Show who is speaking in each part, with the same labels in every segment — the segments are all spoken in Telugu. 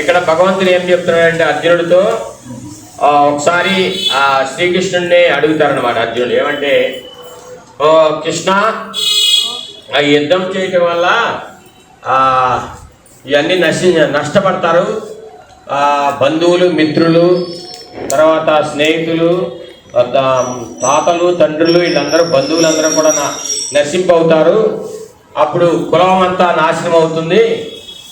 Speaker 1: ఇక్కడ భగవంతుడు ఏం చెప్తున్నాడంటే అర్జునుడితో ఒకసారి ఆ శ్రీకృష్ణుడిని అడుగుతారనమాట అర్జునుడు. ఏమంటే ఓ కృష్ణ ఆ యుద్ధం చేయటం వల్ల ఇవన్నీ నశి నష్టపడతారు. బంధువులు మిత్రులు తర్వాత స్నేహితులు తాతలు తండ్రులు వీళ్ళందరూ బంధువులందరూ కూడా నశింపవుతారు. అప్పుడు కులం అంతా నాశనం అవుతుంది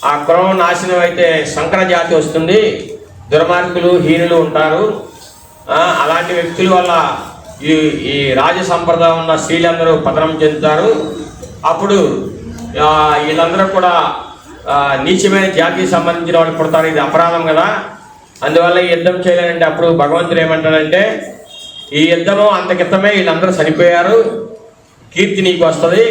Speaker 1: ఆ కులం నాశనం అయితే సంకర జాతి వస్తుంది. దుర్మార్గులు హీనులు ఉంటారు. అలాంటి వ్యక్తుల వల్ల ఈ ఈ రాజ సంప్రదాయం ఉన్న స్త్రీలందరూ పతనం చెందుతారు. అప్పుడు వీళ్ళందరూ కూడా నీచమైన జాతికి సంబంధించిన వాళ్ళు పుడతారు. ఇది అపరాధం కదా. అందువల్ల ఈ యుద్ధం చేయాలంటే అప్పుడు భగవంతుడు ఏమంటాడంటే ఈ యుద్ధము అంత క్రితమే వీళ్ళందరూ చనిపోయారు. కీర్తి నీకు వస్తుంది.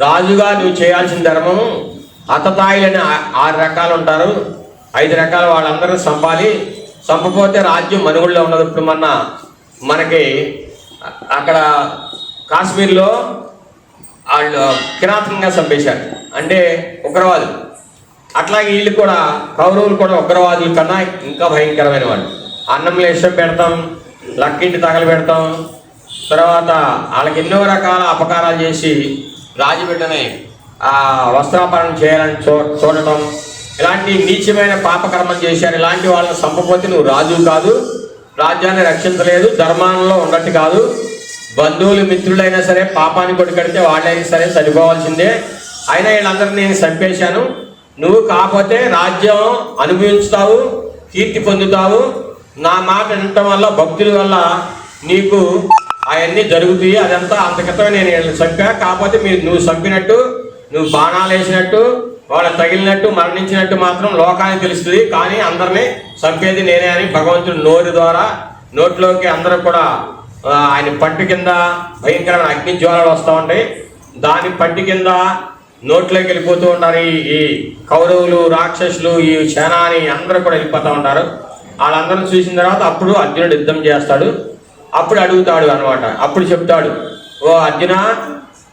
Speaker 1: రాజుగా నువ్వు చేయాల్సిన ధర్మము అతతాయిలని ఆరు రకాలు ఉంటారు. ఐదు రకాల వాళ్ళందరూ చంపాలి. చంపపోతే రాజ్యం మనుగుళ్ళో ఉండదు. ఇప్పుడు మొన్న మనకి అక్కడ కాశ్మీర్లో వాళ్ళు కిరాతకంగా చంపేశారు. అంటే ఉగ్రవాదులు. అట్లాగే వీళ్ళు కూడా కౌరవులు కూడా ఉగ్రవాదుల కన్నా ఇంకా భయంకరమైన వాళ్ళు. అన్నంలో ఇష్టం పెడతాం లక్కింటి తగలు పెడతాం. తర్వాత వాళ్ళకి ఎన్నో రకాల అపకారాలు చేసి రాజు బిడ్డని వస్త్రాపరణ చేయాలని చూ చూడటం. ఇలాంటి నీచమైన పాపకర్మం చేశారు. ఇలాంటి వాళ్ళని చంపపోతే నువ్వు రాజు కాదు. రాజ్యాన్ని రక్షించలేదు. ధర్మాలలో ఉన్నట్టు కాదు. బంధువులు మిత్రులైనా సరే పాపాన్ని కొట్టు కడితే వాళ్ళైనా సరే చనిపోవాల్సిందే. అయినా వీళ్ళందరినీ నేను చంపేశాను. నువ్వు కాకపోతే రాజ్యం అనుభవించుతావు కీర్తి పొందుతావు. నా మాట వినటం వల్ల భక్తుల వల్ల నీకు అవన్నీ జరుగుతాయి. అదంతా అంతకితమే నేను వీళ్ళని చంపా. కాకపోతే మీరు నువ్వు చంపినట్టు నువ్వు బాణాలు వేసినట్టు వాళ్ళు తగిలినట్టు మరణించినట్టు మాత్రం లోకానికి తెలుస్తుంది. కానీ అందరినీ చంపేది నేనే అని భగవంతుడు నోరు ద్వారా నోట్లోకి అందరూ కూడా ఆయన పట్టు కింద భయంకరమైన అగ్ని జ్వాలలు వస్తూ ఉంటాయి. దాని పట్టు కింద నోట్లోకి వెళ్ళిపోతూ ఉంటారు ఈ ఈ కౌరవులు రాక్షసులు ఈ సేనాని అందరూ కూడా వెళ్ళిపోతూ ఉంటారు. వాళ్ళందరూ చూసిన తర్వాత అప్పుడు అర్జునుడు యుద్ధం చేస్తాడు. అప్పుడు అడుగుతాడు అనమాట అప్పుడు చెప్తాడు ఓ అర్జున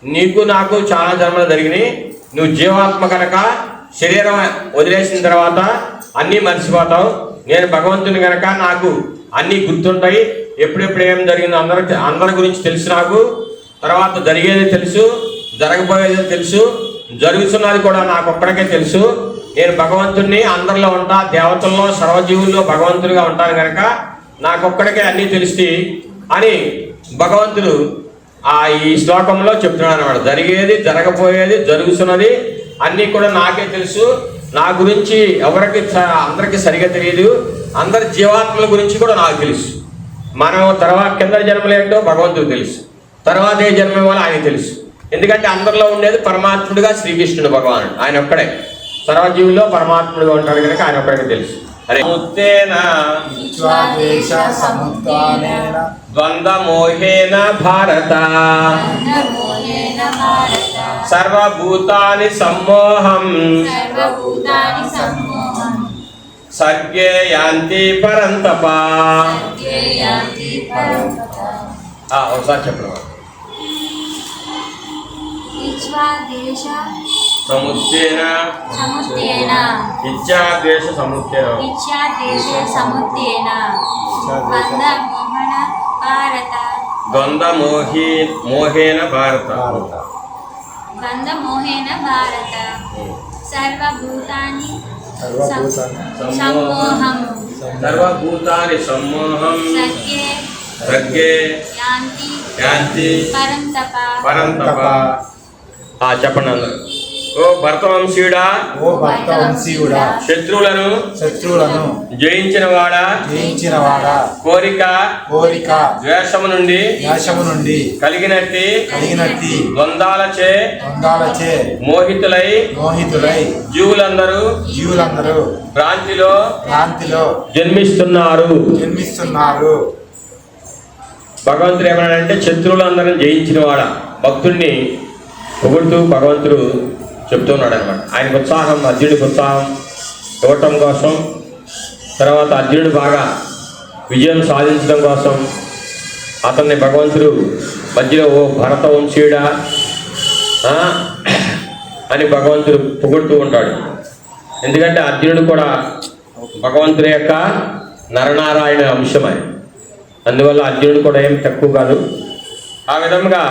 Speaker 1: నీకు నాకు చాలా జన్మలు జరిగినాయి. నువ్వు జీవాత్మ కనుక శరీరం వదిలేసిన తర్వాత అన్నీ మర్చిపోతావు. నేను భగవంతుని కనుక నాకు అన్నీ గుర్తుంటాయి. ఎప్పుడెప్పుడు ఏం జరిగిందో అందరి అందరి గురించి తెలుసు నాకు. తర్వాత జరిగేది తెలుసు జరగబోయేది తెలుసు జరుగుతున్నది కూడా నాకు ఒక్కడికే తెలుసు. నేను భగవంతుణ్ణి అందరిలో ఉంటా దేవతల్లో సర్వజీవుల్లో భగవంతుడిగా ఉంటాను కనుక నాకొక్కడికే అన్నీ తెలుస్తాయి అని భగవంతుడు ఆ ఈ శ్లోకంలో చెప్తున్నాడు అనమాట జరిగేది జరగబోయేది జరుగుతున్నది అన్నీ కూడా నాకే తెలుసు. నా గురించి ఎవరికి స- అందరికీ సరిగా తెలియదు అందరి జీవాత్మల గురించి కూడా నాకు తెలుసు. మనం తర్వాత కింద జన్మలేంటో భగవంతుడు తెలుసు. తర్వాత ఏ జన్మ ఇవ్వాలో ఆయన తెలుసు. ఎందుకంటే అందరిలో ఉండేది పరమాత్ముడిగా శ్రీకృష్ణుడు భగవానుడు. ఆయన ఒక్కడే. సర్వజీవుల్లో పరమాత్ముడిగా ఉంటాడు కనుక ఆయన ఒక్కడికి తెలుసు. అరే ముత్తేన
Speaker 2: విశ్వాదేశ సముత్థానేన
Speaker 1: ద్వంద్వమోహేన భారత
Speaker 3: నమోహేన భారత
Speaker 1: సర్వభూతాని సమ్మోహం
Speaker 3: సర్వభూతాని సమ్మోహం
Speaker 1: సర్గే యాంతి పరంతప
Speaker 3: సర్గే యాంతి పరంపత
Speaker 1: ఆ, ఒకసారి చెప్పడం
Speaker 3: విశ్వాదేశ
Speaker 1: సముద్రేన
Speaker 3: సముద్రేణ
Speaker 1: ఇచ్చాదేశ సముద్రేన
Speaker 3: ఇచ్ఛాదేశ సముద్రేణ వంద మోహన భారత.
Speaker 1: ద్వంద్వ మోహీ మోహేన భారత
Speaker 3: వంద మోహేన భారత సర్వభూతాని
Speaker 2: సర్వభూతాన్ని
Speaker 3: సమ్మోహం.
Speaker 1: సర్వభూతాని సమ్మోహం.
Speaker 3: సర్గే
Speaker 1: సర్గే
Speaker 3: యాంతి
Speaker 1: యాంతి
Speaker 3: పరంతప.
Speaker 1: పరంతప. ఆ చెప్పండి అందరు. ఓ భరతవంశీయుడా?
Speaker 2: ఓ భక్తవంశీయుడా
Speaker 1: శత్రువులను
Speaker 2: శత్రువులను
Speaker 1: జయించిన వాడా
Speaker 2: జయించిన వాడా
Speaker 1: కోరిక
Speaker 2: కోరిక
Speaker 1: ద్వేషము నుండి
Speaker 2: నాశము నుండి
Speaker 1: కలిగినట్టి
Speaker 2: కలిగినట్టి
Speaker 1: ద్వంద్వాలచే
Speaker 2: ద్వంద్వాలచే
Speaker 1: మోహితులై
Speaker 2: మోహితులై
Speaker 1: జీవులందరూ
Speaker 2: జీవులందరూ
Speaker 1: భ్రాంతిలో
Speaker 2: భ్రాంతిలో
Speaker 1: జన్మిస్తున్నారు.
Speaker 2: జన్మిస్తున్నారు.
Speaker 1: భగవంతుడు ఏమన్నాడంటే శత్రువులందరిని జయించిన వాడ భక్తుడిని పొగుడుతూ భగవంతుడు చెప్తున్నాడు అనమాట ఆయనకు ఉత్సాహం అర్జునుడికి ఉత్సాహం ఇవ్వటం కోసం తర్వాత అర్జునుడు బాగా విజయం సాధించడం కోసం అతన్ని భగవంతుడు మధ్యలో ఓ భరత వంశీయుడా అని భగవంతుడు పొగుడుతూ ఉంటాడు. ఎందుకంటే అర్జునుడు కూడా భగవంతుని యొక్క నరనారాయణ అంశం అందువల్ల అర్జునుడు కూడా ఏం తక్కువ కాదు. ఆ విధంగా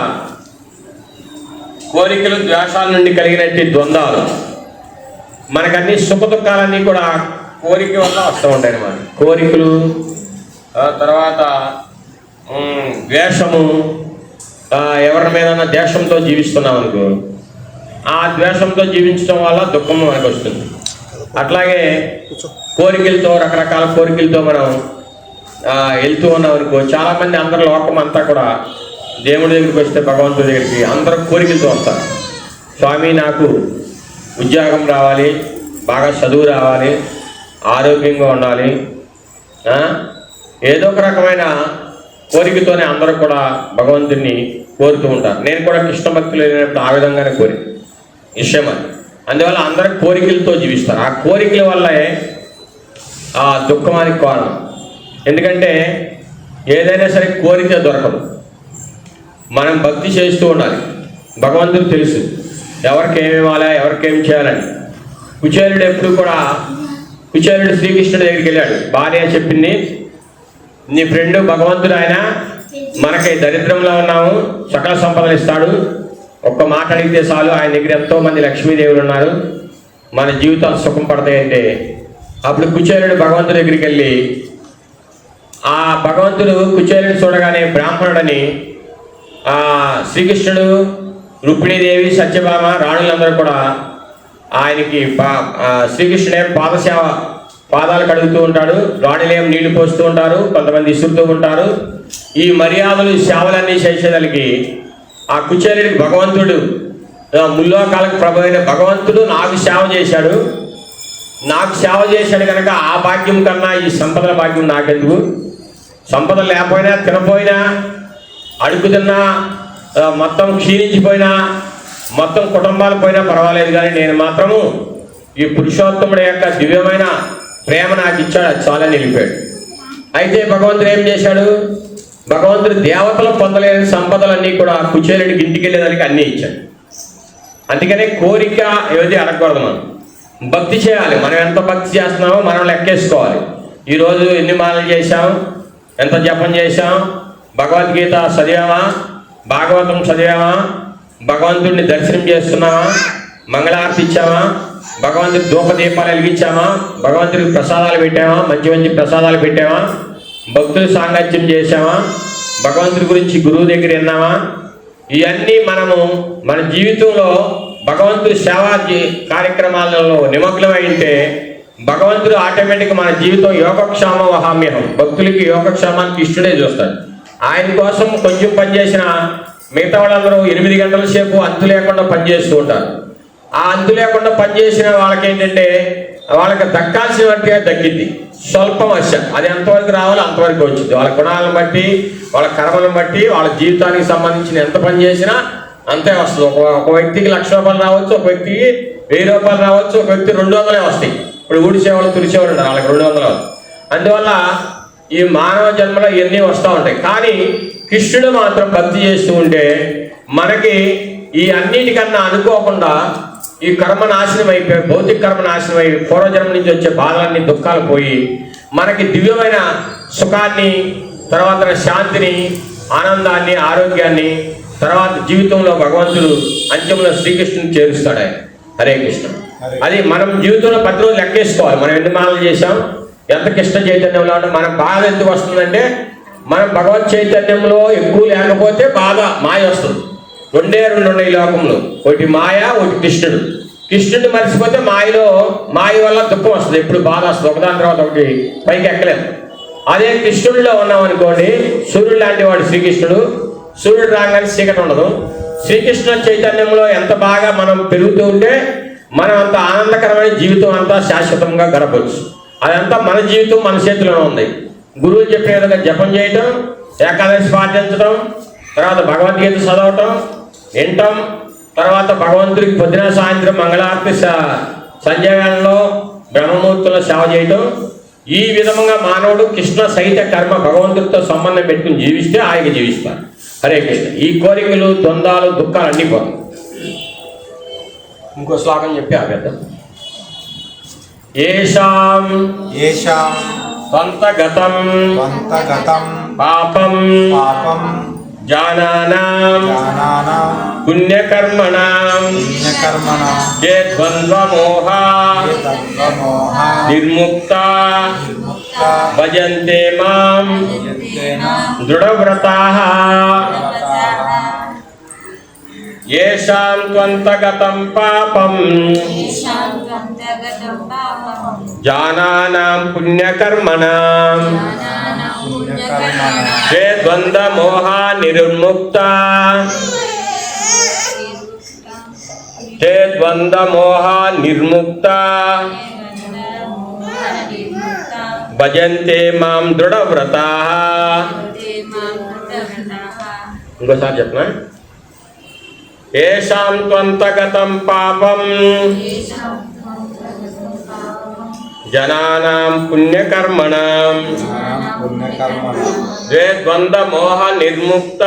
Speaker 1: కోరికలు ద్వేషాల నుండి కలిగినట్టు ద్వంద్వాలు మనకన్నీ సుఖ దుఃఖాలన్నీ కూడా కోరిక వల్ల వస్తూ ఉంటాయి అన్నమాట. కోరికలు తర్వాత ద్వేషము ఎవరి మీద ద్వేషంతో జీవిస్తున్నాం అనుకో ఆ ద్వేషంతో జీవించడం వల్ల దుఃఖం మనకు వస్తుంది. అట్లాగే కోరికలతో రకరకాల కోరికలతో మనం వెళ్తూ ఉన్నాం అనుకో చాలామంది అందరి లోకం అంతా కూడా దేవుడి దగ్గరికి వస్తే భగవంతుడి దగ్గరికి అందరూ కోరికలతో వస్తారు. స్వామి నాకు ఉద్యోగం రావాలి బాగా చదువు రావాలి ఆరోగ్యంగా ఉండాలి ఏదో ఒక రకమైన కోరికతోనే అందరూ కూడా భగవంతుడిని కోరుతూ ఉంటారు. నేను కూడా కృష్ణ భక్తులు లేనప్పుడు ఆ విధంగానే కోరి విషయం అది అందువల్ల అందరూ కోరికలతో జీవిస్తారు. ఆ కోరికల వల్లే ఆ దుఃఖమానికి కారణం. ఎందుకంటే ఏదైనా సరే కోరిక దొరకదు. మనం భక్తి చేస్తూ ఉండాలి. భగవంతుడు తెలుసు. ఎవరికి ఏమి ఇవ్వాలా ఎవరికేం చేయాలని. కుచేలుడు ఎప్పుడు కూడా కుచేలుడు శ్రీకృష్ణుడి దగ్గరికి వెళ్ళాడు. భార్య చెప్పింది నీ ఫ్రెండ్ భగవంతుడు ఆయన మనకి దరిద్రంలో ఉన్నాము సకల సంపదలు ఇస్తాడు. ఒక్క మాట అడిగితే చాలు ఆయన దగ్గర ఎంతో మంది లక్ష్మీదేవులు ఉన్నారు. మన జీవితాలు సుఖం పడతాయంటే అప్పుడు కుచేలుడు భగవంతుడి దగ్గరికి వెళ్ళి ఆ భగవంతుడు కుచేలుని చూడగానే బ్రాహ్మణుడని శ్రీకృష్ణుడు రుక్మిణీదేవి సత్యభామ రాణులందరూ కూడా ఆయనకి పా- శ్రీకృష్ణుడే పాదసేవ పాదాలు కడుగుతూ ఉంటాడు రాణులేం నీళ్ళు పోస్తూ ఉంటారు కొంతమంది ఇసురుతూ ఉంటారు. ఈ మర్యాదలు సేవలన్నీ చేసేదానికి ఆ కుచేలుడికి భగవంతుడు ముల్లోకాలకు ప్రభు అయిన భగవంతుడు నాకు సేవ చేశాడు. నాకు సేవ చేశాడు కనుక ఆ భాగ్యం కన్నా ఈ సంపదల భాగ్యం నాకెందుకు? సంపద లేకపోయినా తినపోయినా అడుగు తిన్నా మొత్తం క్షీణించిపోయినా మొత్తం కుటుంబాలు పోయినా పర్వాలేదు కానీ నేను మాత్రము ఈ పురుషోత్తముడి యొక్క దివ్యమైన ప్రేమ నాకు ఇచ్చాడు అది చాలా నిలిపాడు. అయితే భగవంతుడు ఏం చేశాడు? భగవంతుడు దేవతలు పొందలేని సంపదలన్నీ కూడా కుచేరుడికి ఇంటికి వెళ్ళేదానికి అన్నీ ఇచ్చాడు. అందుకనే కోరిక ఏది అడగకూడదు మనం. భక్తి చేయాలి. మనం ఎంత భక్తి చేస్తున్నామో మనం లెక్కేసుకోవాలి. ఈరోజు ఎన్ని మాలలు చేశాం? ఎంత జపం చేశాం? భగవద్గీత చదివామా? భాగవతం చదివామా? భగవంతుడిని దర్శనం చేస్తున్నామా? మంగళారతి ఇచ్చామా? భగవంతుడి ధూప దీపాలు వెలిగించామా? భగవంతుడికి ప్రసాదాలు పెట్టామా? మంచి మంచి ప్రసాదాలు పెట్టామా? భక్తులు సాంగత్యం చేశామా? భగవంతుడి గురించి గురువు దగ్గర విన్నామా? ఇవన్నీ మనము మన జీవితంలో భగవంతుడి సేవా కార్యక్రమాలలో నిమగ్నమై ఉంటే భగవంతుడు ఆటోమేటిక్ మన జీవితం యోగక్షేమ వహామ్యహం భక్తులకి యోగక్షేమానికి ఇష్టడే చూస్తాడు. ఆయన కోసం కొంచెం పనిచేసిన మిగతా వాళ్ళందరూ ఎనిమిది గంటల సేపు అంతు లేకుండా పనిచేస్తూ ఉంటారు. ఆ అంతు లేకుండా పనిచేసిన వాళ్ళకి ఏంటంటే వాళ్ళకి దక్కాల్సిన వాటిగా దక్కింది. స్వల్పం అశ అది ఎంతవరకు రావాలో అంతవరకు వచ్చింది. వాళ్ళ గుణాలను బట్టి వాళ్ళ కర్మలను బట్టి వాళ్ళ జీవితానికి సంబంధించిన ఎంత పని చేసినా అంతే వస్తుంది. ఒక ఒక వ్యక్తికి లక్ష రూపాయలు రావచ్చు ఒక వ్యక్తికి వెయ్యి రూపాయలు రావచ్చు ఒక వ్యక్తి రెండు వందలే వస్తాయి. ఇప్పుడు ఊడిసేవాళ్ళు తుడిసేవాళ్ళు ఉంటారు. వాళ్ళకి రెండు వందలు అందువల్ల ఈ మానవ జన్మలో ఇవన్నీ వస్తూ ఉంటాయి? కానీ కృష్ణుడు మాత్రం భక్తి చేస్తూ ఉంటే మనకి ఈ అన్నిటికన్నా అనుకోకుండా ఈ కర్మ నాశనం అయిపోయి భౌతిక కర్మ నాశనం అయి పూర్వజన్మ నుంచి వచ్చే బాధలన్నీ దుఃఖాలు పోయి మనకి దివ్యమైన సుఖాన్ని తర్వాత శాంతిని ఆనందాన్ని ఆరోగ్యాన్ని తర్వాత జీవితంలో భగవంతుడు అంత్యంలో శ్రీకృష్ణుని చేరుస్తాడు ఆయన. హరే కృష్ణ. అది మనం జీవితంలో ప్రతిరోజు లెక్కేసుకోవాలి. మనం ఎన్ని మాలలు చేశాం? ఎంత కృష్ణ చైతన్యంలో ఉన్నాం మన బాధ ఎందుకు వస్తుందంటే మనం భగవత్ చైతన్యంలో ఎక్కువ లేకపోతే బాధ మాయ వస్తుంది. రెండే రెండు ఉన్నాయి లోకంలో. ఒకటి మాయ ఒకటి కృష్ణుడు. కృష్ణుడిని మర్చిపోతే మాయలో మాయ వల్ల దుఃఖం వస్తుంది. ఎప్పుడు బాధ వస్తుంది. ఒకదాని తర్వాత ఒకటి పైకి ఎక్కలేదు అదే కృష్ణుడిలో ఉన్నాం అనుకోండి సూర్యుడు లాంటి వాడు శ్రీకృష్ణుడు. సూర్యుడు రాగానే చీకటి ఉండదు. శ్రీకృష్ణ చైతన్యంలో ఎంత బాగా మనం పెరుగుతూ ఉంటే మనం అంత ఆనందకరమైన జీవితం అంతా శాశ్వతంగా గడపవచ్చు. అదంతా మన జీవితం మన చేతిలోనే ఉంది. గురువు చెప్పే విధంగా జపం చేయటం ఏకాదశి పాటించడం తర్వాత భగవద్గీత చదవటం వినటం తర్వాత భగవంతుడికి పొద్దున సాయంత్రం మంగళారతి స- సంధ్యావేళలో బ్రహ్మమూర్తుల సేవ చేయటం. ఈ విధంగా మానవుడు కృష్ణ సహిత కర్మ భగవంతుడితో సంబంధం పెట్టుకుని జీవిస్తే ఆయన జీవిస్తారు. హరే కృష్ణ. ఈ కోరికలు ద్వందాలు దుఃఖాలు అన్నీ పోతాయి. ఇంకో శ్లోకం చెప్పి ఆపేద్దాం. ఏషాం
Speaker 2: ఏషాం
Speaker 1: స్వంతగతం
Speaker 2: స్వంతగతం
Speaker 1: పాపం
Speaker 2: పాపం
Speaker 1: జానానాం
Speaker 2: జానానాం
Speaker 1: పుణ్యకర్మణాం
Speaker 2: పుణ్యకర్మణ
Speaker 1: ఏ ద్వంద్వమోహ
Speaker 2: తత్వమోహ
Speaker 1: నిర్ముక్త
Speaker 2: నిర్ముక్త
Speaker 1: భజంతే మాం పాపం జానానాం పుణ్యకర్మణాం
Speaker 3: జ్ఞానానాం పుణ్యకర్మణాం
Speaker 1: ఏ ద్వంద్వమోహ నిర్ముక్త ఏ ద్వంద్వమోహ నిర్ముక్త భజంతే మాం దృఢవ్రతాః ఇంకోసారి చెప్పనా? ఏషాం త్వంతగతం పాపం. జనానాం పుణ్యకర్మణాం.
Speaker 2: పుణ్యకర్మణ
Speaker 1: ద్వే ద్వంద్వమోహ నిర్ముక్త.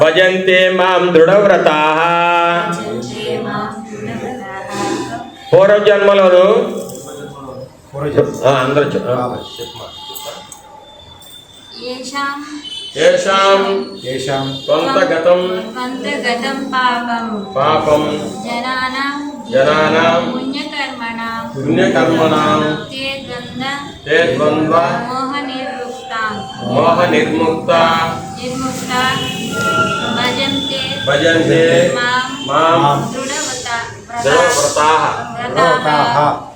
Speaker 1: భజంతే మాం దృఢవ్రతాః. పూర్వజన్మలోను ఆ, అందరూ येषाम्
Speaker 2: येषाम्
Speaker 1: त्वन्तगतम्
Speaker 3: त्वन्तगतम् पापम्
Speaker 1: पापम्
Speaker 3: जनानाम्
Speaker 1: जनानाम्
Speaker 3: पुण्यकर्मणाम्
Speaker 1: पुण्यकर्मणाम्
Speaker 3: ते द्वन्द्व
Speaker 1: ते द्वन्द्व
Speaker 3: मोहनिर्मुक्ता
Speaker 1: मोहनिर्मुक्ता
Speaker 3: निर्मुक्ता भजन्ते
Speaker 1: भजन्ते
Speaker 3: माम्
Speaker 1: माम्
Speaker 3: दृढव्रता
Speaker 1: व्रताः
Speaker 2: व्रताः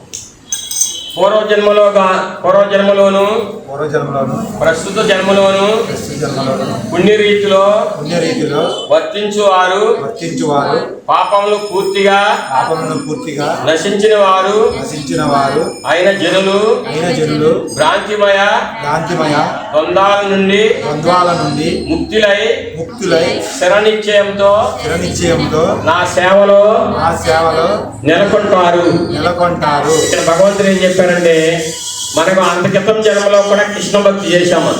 Speaker 1: పూర్వజన్మలోగా పూర్వజన్మలోను
Speaker 2: పూర్వజన్మలోను
Speaker 1: ప్రస్తుత జన్మలోను
Speaker 2: ప్రస్తుత జన్మలోను
Speaker 1: పుణ్యరీతిలో
Speaker 2: పుణ్యరీతిలో
Speaker 1: వర్తించువారు.
Speaker 2: వర్తించువారు.
Speaker 1: పాపములు పూర్తిగా
Speaker 2: పాపమును పూర్తిగా
Speaker 1: నశించిన వారు
Speaker 2: నశించిన వారు
Speaker 1: అయిన జనులు.
Speaker 2: అయిన జనులు.
Speaker 1: భ్రాంతిమయ.
Speaker 2: కాంతిమయ
Speaker 1: ద్వంద్వాల నుండి
Speaker 2: ద్వంద్వాల నుండి
Speaker 1: ముక్తులై
Speaker 2: ముక్తులై
Speaker 1: శరణిశ్చయంతో
Speaker 2: చిరనిశ్చయంతో
Speaker 1: నా సేవలో
Speaker 2: ఆ సేవలో
Speaker 1: నెలకొంటారు.
Speaker 2: నెలకొంటారు.
Speaker 1: ఇక్కడ భగవంతుడు ఏం చెప్పారంటే మనకు అంత క్రితం జన్మలో కూడా కృష్ణ భక్తి చేశాము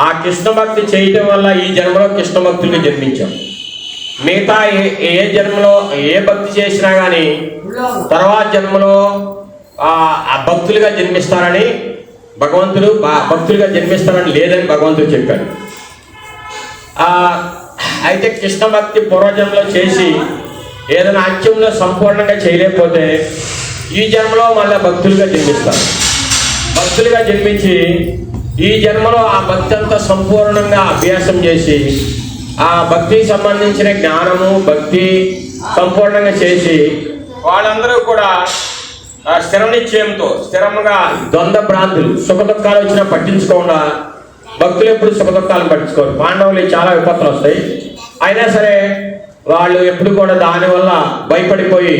Speaker 1: ఆ కృష్ణ భక్తి చేయటం వల్ల ఈ జన్మలో కృష్ణ భక్తులుగా జన్మించాం. మిగతా ఏ ఏ జన్మలో ఏ భక్తి చేసినా కానీ తర్వాత జన్మలో ఆ భక్తులుగా జన్మిస్తారని భగవంతుడు భక్తులుగా జన్మిస్తారని లేదని భగవంతుడు చెప్పాడు. అయితే కృష్ణ భక్తి పూర్వజన్మలో చేసి ఏదైనా అంత్యంలో సంపూర్ణంగా చేయలేకపోతే ఈ జన్మలో మళ్ళీ భక్తులుగా జన్మిస్తారు. భక్తులుగా జన్మించి ఈ జన్మలో ఆ భక్తి అంతా సంపూర్ణంగా అభ్యాసం చేసి ఆ భక్తికి సంబంధించిన జ్ఞానము భక్తి సంపూర్ణంగా చేసి వాళ్ళందరూ కూడా ఆ స్థిర నిశ్చయంతో స్థిరంగా ద్వంద్వ భ్రాంతులు సుఖ దుఃఖాలు వచ్చినా పట్టించుకోకుండా భక్తులు ఎప్పుడు సుఖ దుఃఖాలు పట్టించుకోరు. పాండవులు చాలా విపత్తులు వస్తాయి. అయినా సరే వాళ్ళు ఎప్పుడు కూడా దానివల్ల భయపడిపోయి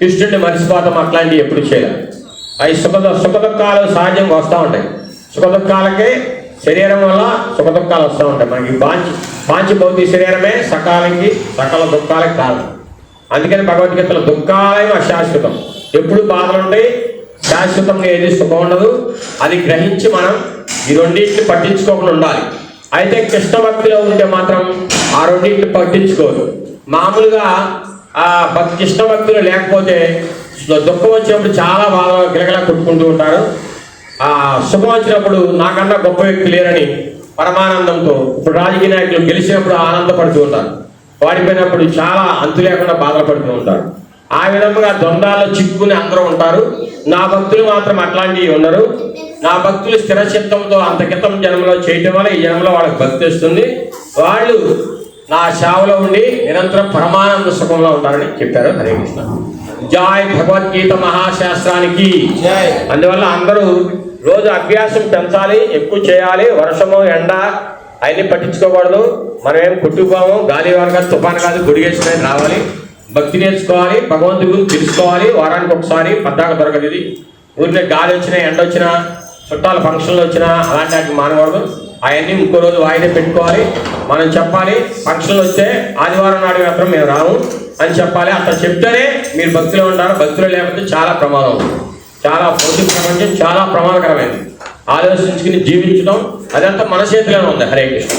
Speaker 1: కృష్ణుడిని మరిసిపోతాం అట్లాంటివి ఎప్పుడు చేయలేదు అవి సుఖ సుఖ దుఃఖాలు సహజంగా వస్తూ ఉంటాయి. సుఖ దుఃఖాలకి శరీరం వల్ల సుఖ దుఃఖాలు వస్తూ ఉంటాయి. మనకి బాంచి మంచి భౌతిక శరీరమే సకాలకి సకల దుఃఖాలకి కారణం. అందుకని భగవద్గీతలో దుఃఖాలయం అశాశ్వతం. ఎప్పుడు బాధలు ఉంటాయి శాశ్వతంగా ఏది సుఖం ఉండదు. అది గ్రహించి మనం ఈ రెండింటిని పట్టించుకోకుండా ఉండాలి. అయితే కృష్ణ భక్తిలో ఉంటే మాత్రం ఆ రెండింటిని పట్టించుకోరు. మామూలుగా ఆ భక్తి కృష్ణ భక్తిలో లేకపోతే దుఃఖం వచ్చినప్పుడు చాలా బాగా గిలగల కొట్టుకుంటూ ఉంటారు. ఆ సుఖం వచ్చినప్పుడు నాకన్నా గొప్ప వ్యక్తి లేరని పరమానందంతో ఇప్పుడు రాజకీయ నాయకులు గెలిచినప్పుడు ఆనందపడుతూ ఉంటారు. వాడిపోయినప్పుడు చాలా అంతు లేకుండా బాధపడుతూ ఉంటారు. ఆ విధంగా ద్వంద్వాల్లో చిక్కుకుని అందరూ ఉంటారు. నా భక్తులు మాత్రం అట్లాంటివి ఉండరు. నా భక్తులు స్థిర చిత్తంతో అంత క్రితం జన్మలో చేయటం వల్ల ఈ జన్మలో వాళ్ళకి భక్తి వస్తుంది. వాళ్ళు నా సేవలో ఉండి నిరంతరం పరమానంద సుఖంలో ఉంటారని చెప్పారు హరే కృష్ణ. జాయ్ భగవద్గీత మహాశాస్త్రానికి. అందువల్ల అందరూ రోజు అభ్యాసం పెంచాలి ఎక్కువ చేయాలి వర్షము ఎండ అవన్నీ పట్టించుకోకూడదు. మనం ఏం కొట్టుకోము గాలి వానగా తుఫాను కాదు గుడిగేసుకుని రావాలి. భక్తి నేర్చుకోవాలి భగవంతుడి గురించి తెలుసుకోవాలి వారానికి ఒకసారి పద్దాక దొరకదు ఇది. ఊరిలో గాలి వచ్చినా ఎండ వచ్చినా చుట్టాల ఫంక్షన్లు వచ్చినా అలాంటి వాటికి మానకూడదు. అవన్నీ ఇంకో రోజు వాయిదా పెట్టుకోవాలి. మనం చెప్పాలి ఫంక్షన్లు వస్తే ఆదివారం నాడు మాత్రం మేము రాము అని చెప్పాలి. అట్లా చెప్తేనే మీరు భక్తిలో ఉంటారు. భక్తిలో లేకపోతే చాలా ప్రమాదం చాలా భౌతిక ప్రపంచం చాలా ప్రమాదకరమైనది. ఆలోచించుకుని జీవించడం అదంతా మన చేతిలోనే ఉంది. హరే కృష్ణ.